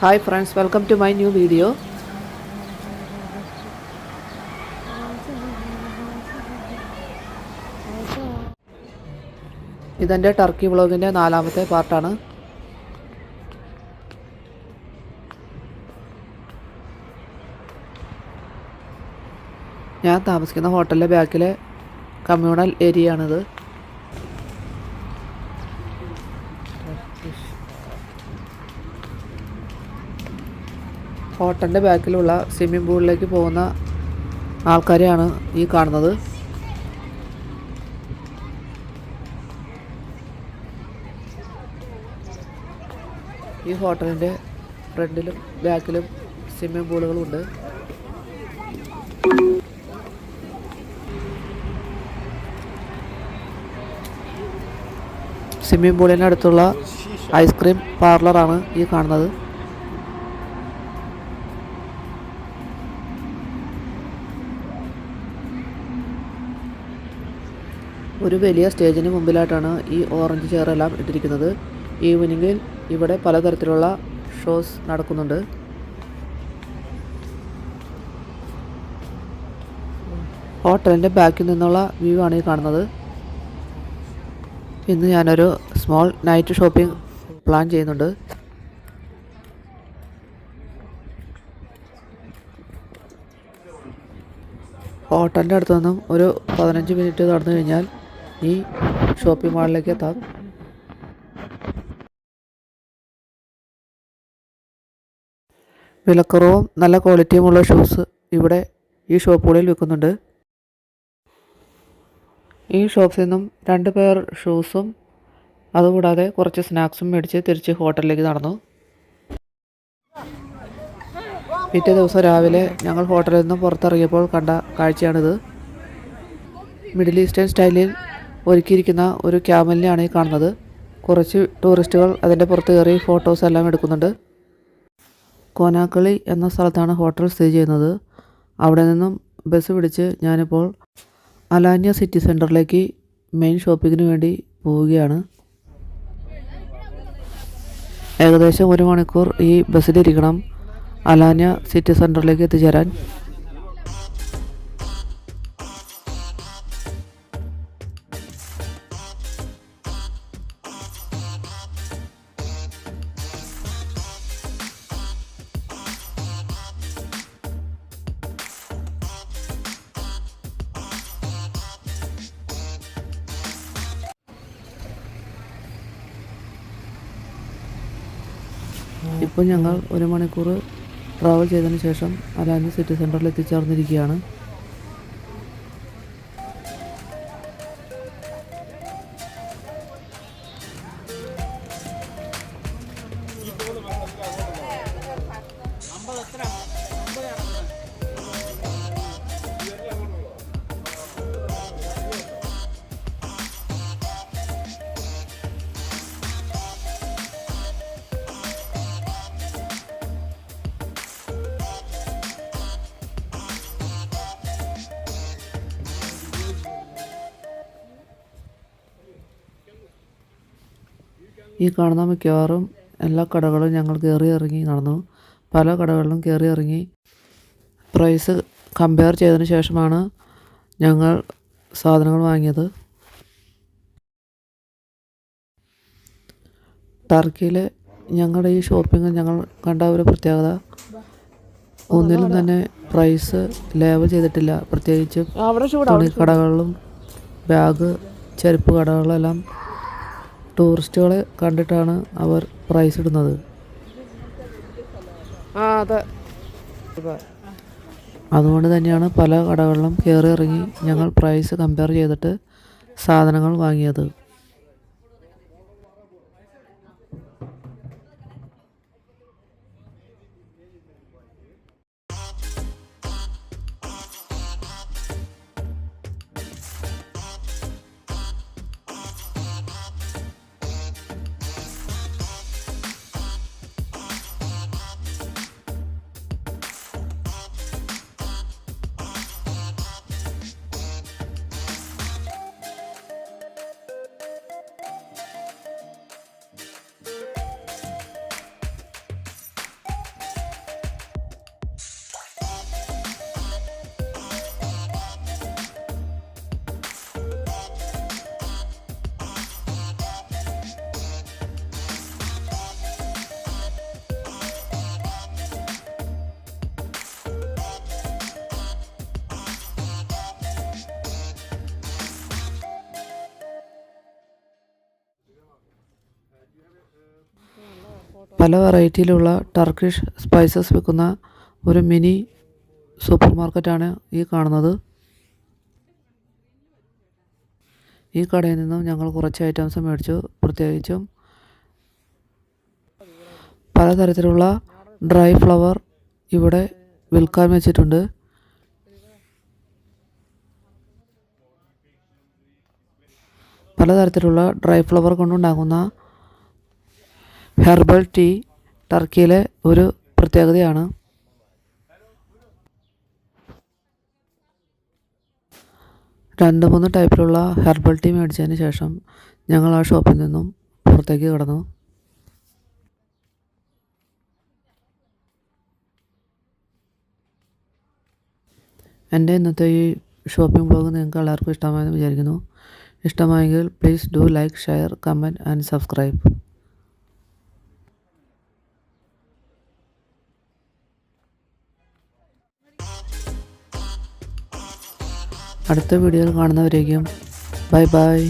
Hi friends welcome to my new video ഇതെന്റെ Turkey വ്ളോഗിന്റെ നാലാമത്തെ പാർട്ടാണ് ഞാൻ താമസിക്കുന്ന ഹോട്ടലിന്റെ ബാക്കിലെ കമ്മ്യൂണൽ ഏരിയ ആണിത്. ഹോട്ടലിന്റെ ബാക്കിലുള്ള സ്വിമ്മിംഗ് പൂളിലേക്ക് പോകുന്ന ആൾക്കാരെയാണ് ഈ കാണുന്നത്. ഈ ഹോട്ടലിന്റെ ഫ്രണ്ടിലും ബാക്കിലും സ്വിമ്മിംഗ് പൂളുകളുണ്ട്. സ്വിമ്മിംഗ് പൂളിനടുത്തുള്ള ഐസ്ക്രീം പാർലറാണ് ഈ കാണുന്നത്. ഒരു വലിയ സ്റ്റേജിന് മുമ്പിലായിട്ടാണ് ഈ ഓറഞ്ച് ചെയറെല്ലാം ഇട്ടിരിക്കുന്നത്. ഈവനിങ്ങിൽ ഇവിടെ പലതരത്തിലുള്ള ഷോസ് നടക്കുന്നുണ്ട്. ഹോട്ടലിന്റെ ബാക്കിൽ നിന്നുള്ള വ്യൂ ആണ് ഈ കാണുന്നത്. ഇന്ന് ഞാനൊരു സ്മോൾ നൈറ്റ് ഷോപ്പിംഗ് പ്ലാൻ ചെയ്യുന്നുണ്ട്. ഹോട്ടലിന്റെ അടുത്തു നിന്നും ഒരു പതിനഞ്ച് മിനിറ്റ് നടന്നു കഴിഞ്ഞാൽ ഈ ഷോപ്പിംഗ് മാളിലേക്ക് എത്താം. വിലക്കുറവും നല്ല ക്വാളിറ്റിയുമുള്ള ഷൂസ് ഇവിടെ ഈ ഷോപ്പുകളിൽ വിൽക്കുന്നുണ്ട്. ഈ ഷോപ്പിൽ നിന്നും രണ്ട് പേർ ഷൂസും അതുകൂടാതെ കുറച്ച് സ്നാക്സും മേടിച്ച് തിരിച്ച് ഹോട്ടലിലേക്ക് നടന്നു. പിറ്റേ ദിവസം രാവിലെ ഞങ്ങൾ ഹോട്ടലിൽ നിന്നും പുറത്തിറങ്ങിയപ്പോൾ കണ്ട കാഴ്ചയാണിത്. മിഡിൽ ഈസ്റ്റേൺ സ്റ്റൈലിൽ ഒരുക്കിയിരിക്കുന്ന ഒരു ക്യാമലിനെയാണ് ഈ കാണുന്നത്. കുറച്ച് ടൂറിസ്റ്റുകൾ അതിന്റെ പുറത്ത് കയറി ഫോട്ടോസ് എല്ലാം എടുക്കുന്നുണ്ട്. കോനാക്കളി എന്ന സ്ഥലത്താണ് ഹോട്ടൽ സ്ഥിതി ചെയ്യുന്നത്. അവിടെ നിന്നും ബസ് പിടിച്ച് ഞാനിപ്പോൾ അലാന്യ സിറ്റി സെന്ററിലേക്ക് മെയിൻ ഷോപ്പിങ്ങിന് വേണ്ടി പോവുകയാണ്. ഏകദേശം ഒരു മണിക്കൂർ ഈ ബസ്സിലിരിക്കണം. അലാന്യ സിറ്റി സെന്ററിലേക്ക് എത്തിച്ചേരാൻ ഇപ്പോൾ ഞങ്ങൾ ഒരു മണിക്കൂർ ട്രാവൽ ചെയ്തതിന് ശേഷം അലാന്യ സിറ്റി സെന്ററിൽ എത്തിച്ചേർന്നിരിക്കുകയാണ്. ഈ കാണുന്ന മിക്കവാറും എല്ലാ കടകളും ഞങ്ങൾ കയറി ഇറങ്ങി നടന്നു. പല കടകളിലും കയറി ഇറങ്ങി. പ്രൈസ് കമ്പയർ ചെയ്തതിന് ശേഷമാണ് ഞങ്ങൾ സാധനങ്ങൾ വാങ്ങിയത്. ടർക്കിയിലെ ഞങ്ങളുടെ ഈ ഷോപ്പിംഗ് ഞങ്ങൾ കണ്ട ഒരു പ്രത്യേകത. ഒന്നിലും തന്നെ പ്രൈസ് ലേബൽ ചെയ്തിട്ടില്ല. പ്രത്യേകിച്ച് തുണിക്കടകളിലും ബാഗ് ചെരുപ്പ് കടകളിലെല്ലാം ടൂറിസ്റ്റുകളെ കണ്ടിട്ടാണ് അവർ പ്രൈസ് ഇടുന്നത്. അതുകൊണ്ട് തന്നെയാണ് പല കടകളിലും കയറി ഇറങ്ങി ഞങ്ങൾ പ്രൈസ് കമ്പയർ ചെയ്തിട്ട് സാധനങ്ങൾ വാങ്ങിയത്. പല വെറൈറ്റിയിലുള്ള ടർക്കിഷ് സ്പൈസസ് വിൽക്കുന്ന ഒരു മിനി സൂപ്പർ മാർക്കറ്റാണ് ഈ കാണുന്നത്. ഈ കടയിൽ നിന്നും ഞങ്ങൾ കുറച്ച് ഐറ്റംസ് മേടിച്ചു പ്രത്യേകിച്ചും പലതരത്തിലുള്ള ഡ്രൈ ഫ്ലവർ ഇവിടെ വിൽക്കാൻ വെച്ചിട്ടുണ്ട്. പലതരത്തിലുള്ള ഡ്രൈ ഫ്ലവർ കൊണ്ടുണ്ടാകുന്ന ഹെർബൽ ടീ ടർക്കിയിലെ ഒരു പ്രത്യേകതയാണ്. രണ്ട് മൂന്ന് ടൈപ്പിലുള്ള ഹെർബൽ ടീ മേടിച്ചതിന് ശേഷം ഞങ്ങൾ ആ ഷോപ്പിൽ നിന്നും പുറത്തേക്ക് കടന്നു. എന്റെ ഇന്നത്തെ ഈ ഷോപ്പിംഗ് ബ്ലോഗ് നിങ്ങൾക്ക് എല്ലാവർക്കും ഇഷ്ടമായെന്ന് വിചാരിക്കുന്നു. ഇഷ്ടമായെങ്കിൽ please do like share comment and subscribe. അടുത്ത വീഡിയോയിൽ കാണുന്നവരേക്കും. Bye bye.